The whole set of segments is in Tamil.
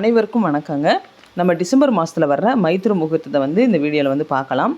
அனைவருக்கும் வணக்கங்க. நம்ம டிசம்பர் மாதத்தில் வர்ற மைத்திர முகூர்த்தத்தை வந்து இந்த வீடியோவில் வந்து பார்க்கலாம்.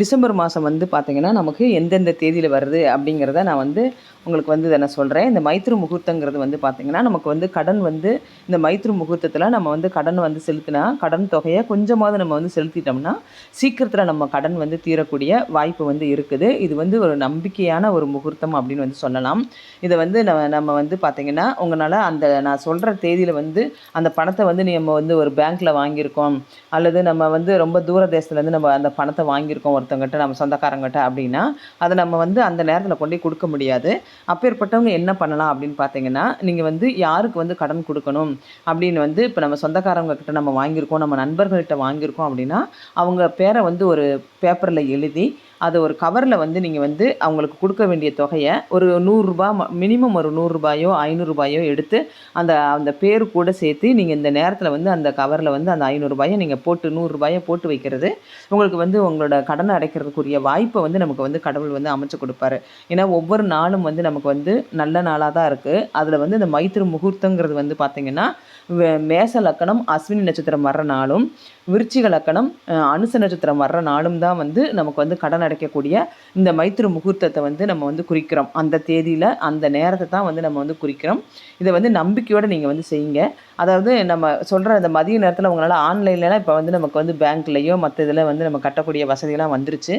டிசம்பர் மாதம் வந்து பார்த்திங்கன்னா நமக்கு எந்தெந்த தேதியில் வருது அப்படிங்கிறத நான் வந்து உங்களுக்கு வந்து இதை நான் சொல்கிறேன் இந்த மைத்ரு முகூர்த்தங்கிறது வந்து பார்த்திங்கன்னா நமக்கு வந்து கடன் வந்து இந்த மைத்ரு முகூர்த்தத்தில் நம்ம வந்து கடன் வந்து செலுத்தினா கடன் தொகையை கொஞ்சமாவது நம்ம வந்து செலுத்திட்டோம்னா சீக்கிரத்தில் நம்ம கடன் வந்து தீரக்கூடிய வாய்ப்பு வந்து இருக்குது. இது வந்து ஒரு நம்பிக்கையான ஒரு முகூர்த்தம் அப்படின்னு வந்து சொல்லலாம். இதை வந்து நம்ம நம்ம வந்து பார்த்திங்கன்னா உங்களால் அந்த நான் சொல்கிற தேதியில் வந்து அந்த பணத்தை வந்து நம்ம வந்து ஒரு பேங்க்கில் வாங்கியிருக்கோம். அல்லது நம்ம வந்து ரொம்ப தூர தேசத்துலேருந்து நம்ம அந்த பணத்தை வாங்கியிருக்கோம் ஒருத்தங்கிட்ட நம்ம சொந்தக்காரங்கிட்ட அப்படின்னா அதை நம்ம வந்து அந்த நேரத்தில் கொண்டு கொடுக்க முடியாது. அப்பேற்பட்டவங்க என்ன பண்ணலாம் அப்படின்னு பார்த்தீங்கன்னா நீங்கள் வந்து யாருக்கு வந்து கடன் கொடுக்கணும் அப்படின்னு வந்து இப்போ நம்ம சொந்தக்காரவங்க கிட்ட நம்ம வாங்கியிருக்கோம் நம்ம நண்பர்கள்கிட்ட வாங்கியிருக்கோம் அப்படின்னா அவங்க பேரை வந்து ஒரு பேப்பரில் எழுதி அதை ஒரு கவரில் வந்து நீங்கள் வந்து அவங்களுக்கு கொடுக்க வேண்டிய தொகையை ஒரு நூறுரூபா மினிமம் ஒரு நூறுரூபாயோ ஐநூறுரூபாயோ எடுத்து அந்த அந்த பேர் கூட சேர்த்து நீங்கள் இந்த நேரத்தில் வந்து அந்த கவரில் வந்து அந்த ஐநூறுரூபாயை நீங்கள் போட்டு நூறுரூபாயை போட்டு வைக்கிறது உங்களுக்கு வந்து உங்களோட கடனை அடைக்கிறதுக்குரிய வாய்ப்பை வந்து நமக்கு வந்து கடவுள் வந்து அமைச்சு கொடுப்பாரு. ஏன்னா ஒவ்வொரு நாளும் வந்து நமக்கு வந்து நல்ல நாளாக தான் இருக்குது அதில் வந்து இந்த மைத்திரு முகூர்த்தங்கிறது வந்து பார்த்திங்கன்னா வே- மேச லக்கணம் அஸ்வினி நட்சத்திரம் வர்ற நாளும் விருச்சிக லக்கணம் அனுச நட்சத்திரம் வர்ற நாளும் தான் வந்து நமக்கு வந்து கடன் அடைக்கக்கூடிய இந்த மைத்திரு முகூர்த்தத்தை வந்து நம்ம வந்து குறிக்கிறோம். அந்த தேதியில் அந்த நேரத்தை தான் வந்து நம்ம வந்து குறிக்கிறோம். இதை வந்து நம்பிக்கையோடு நீங்கள் வந்து செய்யுங்க. அதாவது நம்ம சொல்கிற அந்த மதிய நேரத்தில் உங்களால் ஆன்லைன்லலாம் இப்போ வந்து நமக்கு வந்து பேங்க்லேயோ மற்ற இதில் வந்து நம்ம கட்டக்கூடிய வசதியெல்லாம் வந்துருச்சு.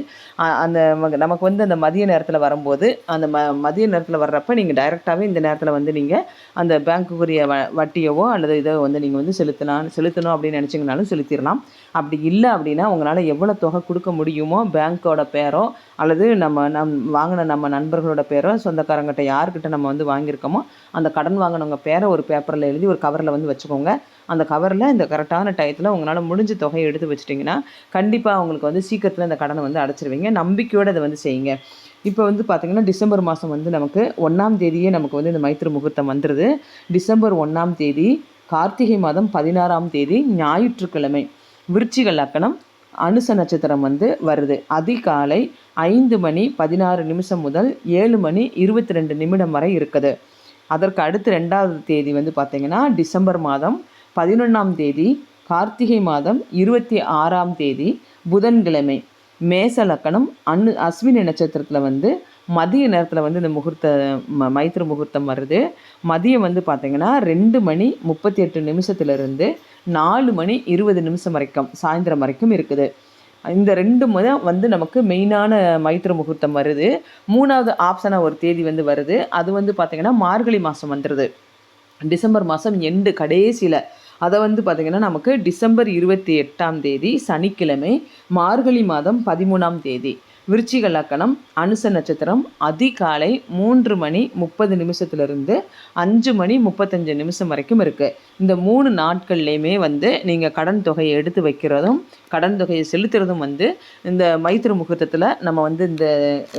அந்த நமக்கு- நமக்கு வந்து அந்த மதிய நேரத்தில் வரும்போது அந்த ம மதிய நேரத்தில் வர்றப்ப நீங்கள் டைரெக்டாகவே இந்த நேரத்தில் வந்து நீங்கள் அந்த பேங்க்குக்குரிய வ வட்டியவோ அல்லது இதோ வந்து நீங்கள் வந்து செலுத்தலாம் செலுத்தணும் அப்படின்னு நினச்சிங்கனாலும் செலுத்திடலாம். அப்படி இல்லை அப்படின்னா உங்களால் எவ்வளோ தொகை கொடுக்க முடியுமோ பேங்க்கோட பேரோ அல்லது நம்ம நம் வாங்கின நம்ம நண்பர்களோட பேரோ சொந்தக்காரங்கிட்ட யார்கிட்ட நம்ம வந்து வாங்கியிருக்கோமோ அந்த கடன் வாங்கினவங்க பேரை ஒரு பேப்பரில் எழுதி ஒரு கவரில் வந்து வச்சுக்கோங்க. அந்த கவரில் இந்த கரெக்டான டயத்தில் உங்களால் முடிஞ்ச தொகையை எடுத்து வச்சிட்டிங்கன்னா கண்டிப்பாக அவங்களுக்கு வந்து சீக்கிரத்தில் இந்த கடனை வந்து அடைச்சிருவீங்க. நம்பிக்கையோடு இதை வந்து செய்யுங்க. இப்போ வந்து பார்த்திங்கன்னா டிசம்பர் மாதம் வந்து நமக்கு ஒன்றாம் தேதியே நமக்கு வந்து இந்த மைத்திரு முகூர்த்தம் வந்துடுது டிசம்பர் ஒன்றாம் தேதி கார்த்திகை மாதம் பதினாறாம் தேதி ஞாயிற்றுக்கிழமை விருச்சிக லக்கணம் அனுச நட்சத்திரம் வந்து வருது. அதிகாலை ஐந்து மணி பதினாறு நிமிஷம் முதல் ஏழு மணி இருபத்தி ரெண்டு நிமிடம் வரை இருக்குது. அதற்கு அடுத்து ரெண்டாவது தேதி வந்து பார்த்திங்கன்னா டிசம்பர் மாதம் பதினொன்றாம் தேதி கார்த்திகை மாதம் இருபத்தி ஆறாம் தேதி புதன்கிழமை மேச லக்கணம் அன்னு அஸ்வினி நட்சத்திரத்தில் வந்து மதிய நேரத்தில் வந்து இந்த முகூர்த்த ம மைத்திர முகூர்த்தம் வருது மதியம் வந்து பார்த்திங்கன்னா ரெண்டு மணி முப்பத்தி எட்டு நிமிஷத்துலேருந்து நாலு மணி இருபது நிமிஷம் வரைக்கும் சாயந்தரம் வரைக்கும் இருக்குது. இந்த ரெண்டு முத வந்து நமக்கு மெயினான மைத்திர முகூர்த்தம் வருது. மூணாவது ஆப்ஷனாக ஒரு தேதி வந்து வருது. அது வந்து பார்த்திங்கன்னா மார்கழி மாதம் வந்துடுது டிசம்பர் மாதம் எண்டு கடைசியில். அதை வந்து பார்த்திங்கன்னா நமக்கு டிசம்பர் இருபத்தி எட்டாம் தேதி சனிக்கிழமை மார்கழி மாதம் பதிமூணாம் தேதி. விருச்சிக லக்கணம் அனுச நட்சத்திரம் அதிகாலை மூன்று மணி முப்பது நிமிஷத்துலேருந்து அஞ்சு மணி முப்பத்தஞ்சு நிமிஷம் வரைக்கும் இருக்குது இந்த மூணு நாட்கள்லையுமே வந்து நீங்கள் கடன் தொகையை எடுத்து வைக்கிறதும் கடன் தொகையை செலுத்துறதும் வந்து இந்த மைத்திர முகூர்த்தத்தில் நம்ம வந்து இந்த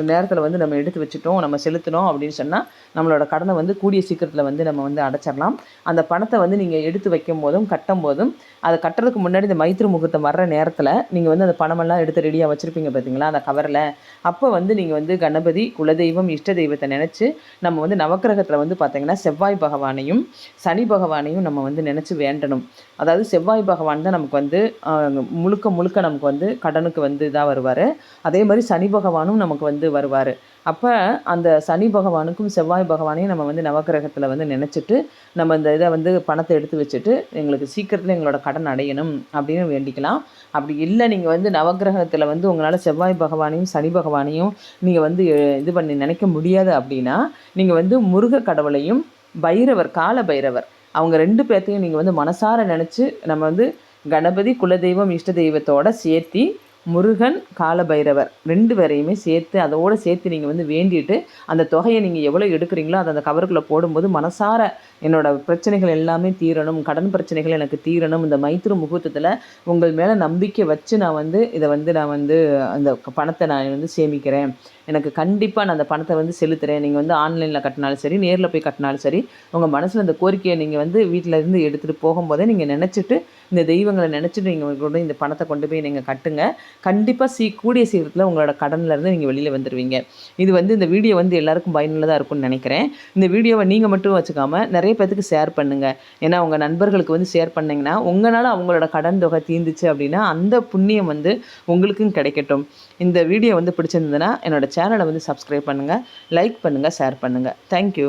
நேரத்தில் வந்து நம்ம எடுத்து வச்சுட்டோம் நம்ம செலுத்தினோம் அப்படின்னு சொன்னால் நம்மளோட கடனை வந்து கூடிய சீக்கிரத்தில் வந்து நம்ம வந்து அடைச்சிடலாம் அந்த பணத்தை வந்து நீங்கள் எடுத்து வைக்கும் போதும் கட்டும் போதும் அதை கட்டுறதுக்கு முன்னாடி இந்த மைத்திர முகூர்த்தம் வர்ற நேரத்தில் நீங்கள் வந்து அந்த பணமெல்லாம் எடுத்து ரெடியாக வச்சுருப்பீங்க பார்த்தீங்களா அந்த கவரில் அப்போ வந்து நீங்கள் வந்து கணபதி குலதெய்வம் இஷ்ட தெய்வத்தை நினச்சி நம்ம வந்து நவக்கிரகத்தில் வந்து பார்த்தீங்கன்னா செவ்வாய் பகவானையும் சனி பகவானையும் நம்ம வந்து நினச்சி வேண்டணும். அதாவது செவ்வாய் பகவான் தான் நமக்கு வந்து முழுக்க முழுக்க நமக்கு வந்து கடனுக்கு வந்து இதாக வருவார். அதே மாதிரி சனி பகவானும் நமக்கு வந்து வருவார். அப்போ அந்த சனி பகவானுக்கும் செவ்வாய் பகவானையும் நம்ம வந்து நவக்கிரகத்தில் வந்து நினச்சிட்டு நம்ம இந்த இதை வந்து பணத்தை எடுத்து வச்சுட்டு எங்களுக்கு சீக்கிரத்தில் எங்களோட கடன் அடையணும் அப்படின்னு வேண்டிக்கலாம். அப்படி இல்லை நீங்கள் வந்து நவக்கிரகத்தில் வந்து உங்களால் செவ்வாய் பகவானையும் சனி பகவானையும் நீங்கள் வந்து இது பண்ணி நினைக்க முடியாது அப்படின்னா நீங்கள் வந்து முருக கடவுளையும் பைரவர் கால பைரவர் அவங்க ரெண்டு பேர்த்தையும் நீங்கள் வந்து மனசார நினச்சி நம்ம வந்து கணபதி குலதெய்வம் இஷ்ட தெய்வத்தோட சேர்த்தி முருகன் காலபைரவர் ரெண்டு பேரையுமே சேர்த்து அதோடு சேர்த்து நீங்கள் வந்து வேண்டிட்டு அந்த தொகையை நீங்கள் எவ்வளோ எடுக்கிறீங்களோ அதை அந்த கவருக்குள்ளே போடும்போது மனசார என்னோடய பிரச்சனைகள் எல்லாமே தீரணும் கடன் பிரச்சனைகள் எனக்கு தீரணும் இந்த மைத்திரு முகூர்த்தத்தில் உங்கள் மேலே நம்பிக்கை வச்சு நான் வந்து இதை வந்து நான் வந்து அந்த பணத்தை நான் வந்து சேமிக்கிறேன். எனக்கு கண்டிப்பாக நான் அந்த பணத்தை வந்து செலுத்துகிறேன் நீங்கள் வந்து ஆன்லைனில் கட்டினாலும் சரி நேரில் போய் கட்டினாலும் சரி உங்கள் மனசில் அந்த கோரிக்கையை நீங்கள் வந்து வீட்டில் இருந்து எடுத்துகிட்டு போகும்போதே நீங்கள் நினச்சிட்டு இந்த தெய்வங்களை நினச்சிட்டு நீங்கள் கொண்டு இந்த பணத்தை கொண்டு போய் நீங்கள் கட்டுங்க. கண்டிப்பாக சீ கூடிய சீக்கிரத்தில் உங்களோட கடன்லேருந்து நீங்கள் வெளியில் வந்துடுவீங்க இது வந்து இந்த வீடியோ வந்து எல்லாருக்கும் பயனுள்ளதாக இருக்கும்னு நினைக்கிறேன். இந்த வீடியோவை நீங்கள் மட்டும் வச்சுக்காமல் நிறைய பேத்துக்கு ஷேர் பண்ணுங்கள் ஏன்னா உங்கள் நண்பர்களுக்கு வந்து ஷேர் பண்ணிங்கன்னா உங்களால் அவங்களோட கடன் தொகை தீர்ந்துச்சு அப்படின்னா அந்த புண்ணியம் வந்து உங்களுக்கும் கிடைக்கட்டும். இந்த வீடியோ வந்து பிடிச்சிருந்ததுன்னா என்னோட சேனலை வந்து சப்ஸ்கிரைப் பண்ணுங்கள் லைக் பண்ணுங்கள் ஷேர் பண்ணுங்கள் தேங்க்யூ